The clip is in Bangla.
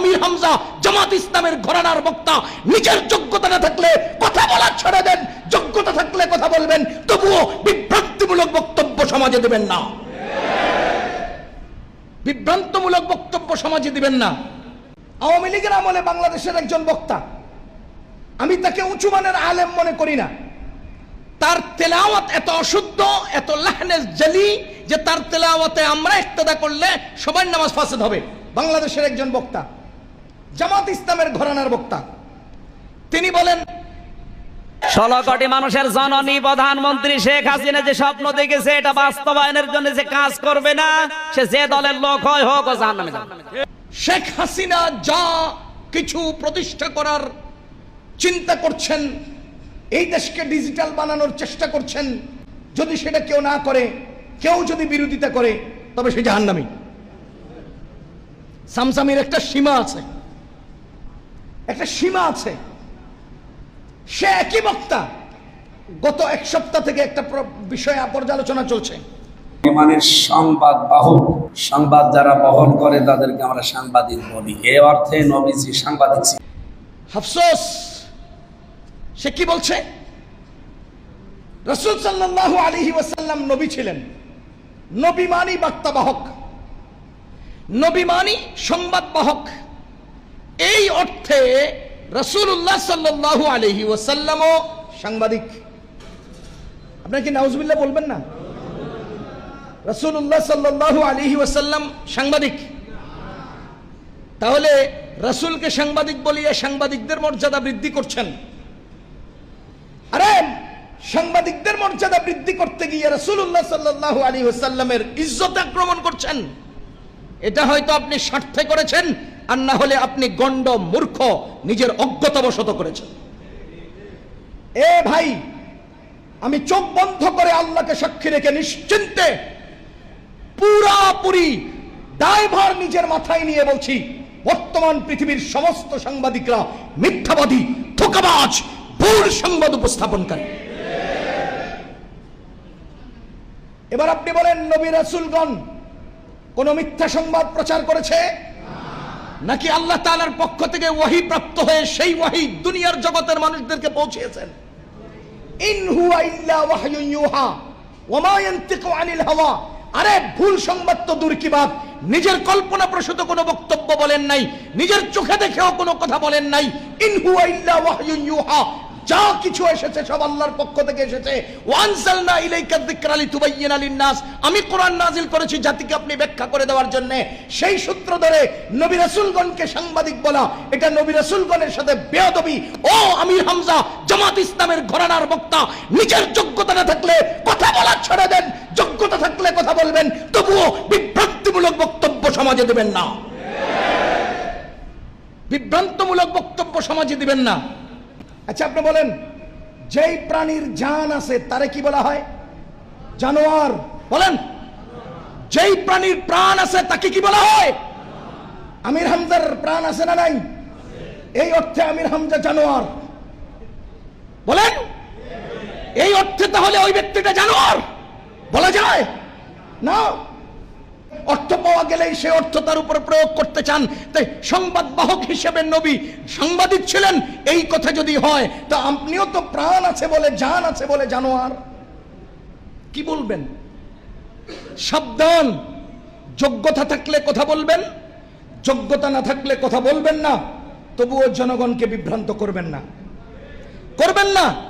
আমির হামজা জামাত ইসলামের ঘরানার বক্তা। নিজের যোগ্যতা না থাকলে কথা বলা ছেড়ে দেন। যোগ্যতা থাকলে কথা বলবেন। তবুও বিভ্রান্তিমূলক বক্তব্য সমাজে দেবেন না। বিভ্রান্তমূলক বক্তব্য সমাজে দিবেন না। আওয়ামী লীগের আমলে বাংলাদেশের একজন বক্তা। আমি তাকে উঁচু মানের আলেম মনে করি না। তার তেলাওয়াত এত অশুদ্ধ, এত লাহনেস জালি যে তার তেলাওয়াতে আমরা ইক্তদা করলে সবার নামাজ ফাসেদ হবে। বাংলাদেশের একজন বক্তা। জামাত ইসলামের ঘরানার বক্তা। তিনি বলেন ষোলো কোটি মানুষের জননী প্রধানমন্ত্রী শেখ হাসিনা যে স্বপ্ন দেখেছে এটা বাস্তবায়নের জন্য যে কাজ করবে না সে যে দলের লোক হয় হোক ও জাহান্নামে শেখ হাসিনা যা কিছু প্রতিষ্ঠা করার চিন্তা করছেন এই দেশকে ডিজিটাল বানানোর চেষ্টা করছেন যদি সেটা কেউ না করে কেউ যদি বিরোধিতা করে তবে সে জাহান্নামী। সামসামির একটা সীমা আছে। একটা সীমা আছে। সে একই বক্তা। গত এক সপ্তাহ থেকে একটা বিষয়ে পর্যালোচনা চলছে। ইমানের সংবাদ বাহক সংবাদ যারা বহন করে তাদেরকে আমরা সাংবাদিক বলি। এ অর্থে নবীজি সাংবাদিক। আফসোস! সে কি বলছে? রসুল সাল্লাল্লাহু আলাইহি ওয়াসাল্লাম নবী ছিলেন। নবী মানি বার্তা বাহক। নবী মানি সংবাদ বাহক। এই অর্থে রসুল্লাহ সাল্লাল্লাহু আলাইহি ওয়াসাল্লামও সাংবাদিক। আপনার কি নাউজুবিল্লাহ বলবেন না? রসুল্লাহ সাল্লাল্লাহু আলাইহি ওয়াসাল্লাম সাংবাদিক। তাহলে রাসূলকে সাংবাদিক বলিয়ে সাংবাদিকদের মর্যাদা বৃদ্ধি করছেন। আরে, সাংবাদিকদের মর্যাদা বৃদ্ধি করতে গিয়ে রাসূলুল্লাহ সাল্লাল্লাহু আলাইহি ওসাল্লামের ইজ্জত আক্রমণ করছেন। এটা হয়তো আপনি স্বার্থে করেছেন আর না হলে আপনি গণ্ড মূর্খ নিজের অজ্ঞতাবশত করেছেন। এ ভাই, আমি চোখ বন্ধ করে আল্লাহকে সাক্ষী রেখে নিশ্চিন্তে পুরাপুরি দায়ভার নিজের মাথায় নিয়ে বলছি, বর্তমান পৃথিবীর সমস্ত সাংবাদিকরা মিথ্যাবাদী, ধোকাবাজ, ভুল সংবাদ উপস্থাপন উপস্থাপনকারী। এবার আপনি বলেন, নবী রাসূলগণ কোন মিথ্যা সংবাদ প্রচার করেছে? নাকি আল্লাহ তালার পক্ষ থেকে ওয়াহি প্রাপ্ত হয়ে সেই ওয়াহি দুনিয়ার জগতের মানুষদেরকে পৌঁছিয়েছেন? আরে ভুল সংবাদ তো দূর নিজের কল্পনা প্রসূত কোনো বক্তব্য বলেন নাই, নিজের চোখে দেখেও কোনো কথা বলেন নাই। ইন যা কিছু এসেছে সব আল্লাহর পক্ষ থেকে এসেছে। আমি কোরআন নাজিল করেছি জাতিকে আপনি ব্যাখ্যা করে দেওয়ার জন্য। সেই সূত্র ধরে নবী সাংবাদিক বলা, এটা নবী সাথে ও আমির হামজা, জামাত ইসলামের ঘরানার বক্তা, নিজের যোগ্যতা না থাকলে কথা বলা ছেড়ে দেন। যোগ্যতা থাকলে কথা বলবেন, তবুও বিভ্রান্তিমূলক বক্তব্য সমাজে দেবেন না। বিভ্রান্তমূলক বক্তব্য সমাজে দিবেন না। আচ্ছা আপনি বলেন, যেই প্রাণীর জান আছে তারে কি বলা হয়? জানোয়ার। বলেন, যেই প্রাণীর প্রাণ আছে তাকে কি বলা হয়? আমির হামজার প্রাণ আছে না নাই? এই অর্থে আমির হামজা জানোয়ার। বলেন, এই অর্থে তাহলে ওই ব্যক্তিটা জানোয়ার। বলা যায়? না। অর্থ পাওয়া গেলেই সে অর্থ তার উপর প্রয়োগ করতে চান। তাই সংবাদ বাহক হিসেবে নবী সাংবাদিক ছিলেন। এই কথা যদি হয়, তা আপনিও তো প্রাণ আছে বলে, জান আছে বলে জানোয়ার। কি বলবেন? সাবধান। যোগ্যতা থাকলে কথা বলবেন, যোগ্যতা না থাকলে কথা বলবেন না। তবুও জনগণকে বিভ্রান্ত করবেন না। করবেন না।